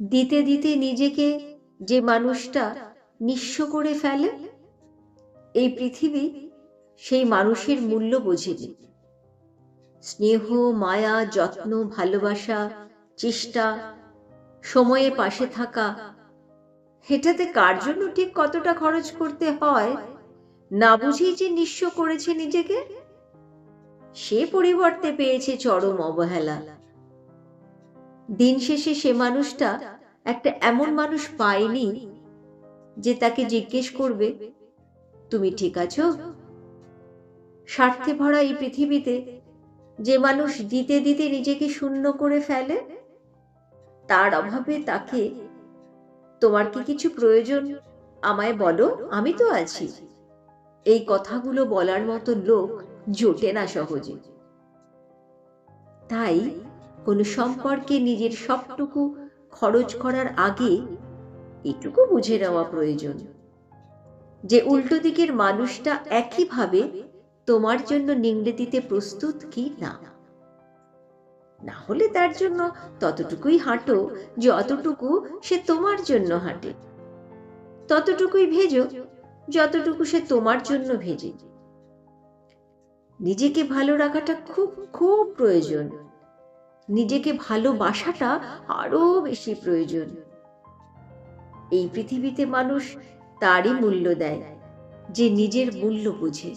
দিতে দিতে নিজেকে যে মানুষটা নিঃস্ব করে ফেলে, এই পৃথিবী সেই মানুষের মূল্য বোঝেনি। স্নেহ, মায়া, যত্ন, ভালোবাসা, চেষ্টা, সময়ে পাশে থাকা এটাতে কার জন্য ঠিক কতটা খরচ করতে হয়, না বুঝেই যে নিঃস্ব করেছে নিজেকে? সে পরিবর্তে পেয়েছে চরম অবহেলা। দিন শেষে সে মানুষটা একটা এমন মানুষ পায়নি যে তাকে জিজ্ঞেস করবে, তুমি ঠিক আছো? স্বার্থে ভরা এই পৃথিবীতে যে মানুষ দিতে দিতে নিজেকে শূন্য করে ফেলে, তার অভাবে তাকে তোমার কি কিছু প্রয়োজন? আমায় বলো, আমি তো আছি। এই কথাগুলো বলার মতো লোক জোটে না সহজে। তাই কোনো সম্পর্কে নিজের সবটুকু খরচ করার আগে এটুকু বুঝে নেওয়া প্রয়োজন যে উল্টো দিকের মানুষটা একইভাবে তোমার জন্য নিংড়ে দিতে প্রস্তুত কি না। না হলে তার জন্য ততটুকুই হাঁটো যতটুকু সে তোমার জন্য হাঁটে। ততটুকুই ভেজো যতটুকু সে তোমার জন্য ভেজে। নিজেকে ভালো রাখাটা খুব খুব প্রয়োজন। নিজেকে ভালোবাসাটা আরও বেশি প্রয়োজন। এই পৃথিবীতে মানুষ তারই মূল্য দেয়, যে নিজের মূল্য বুঝে।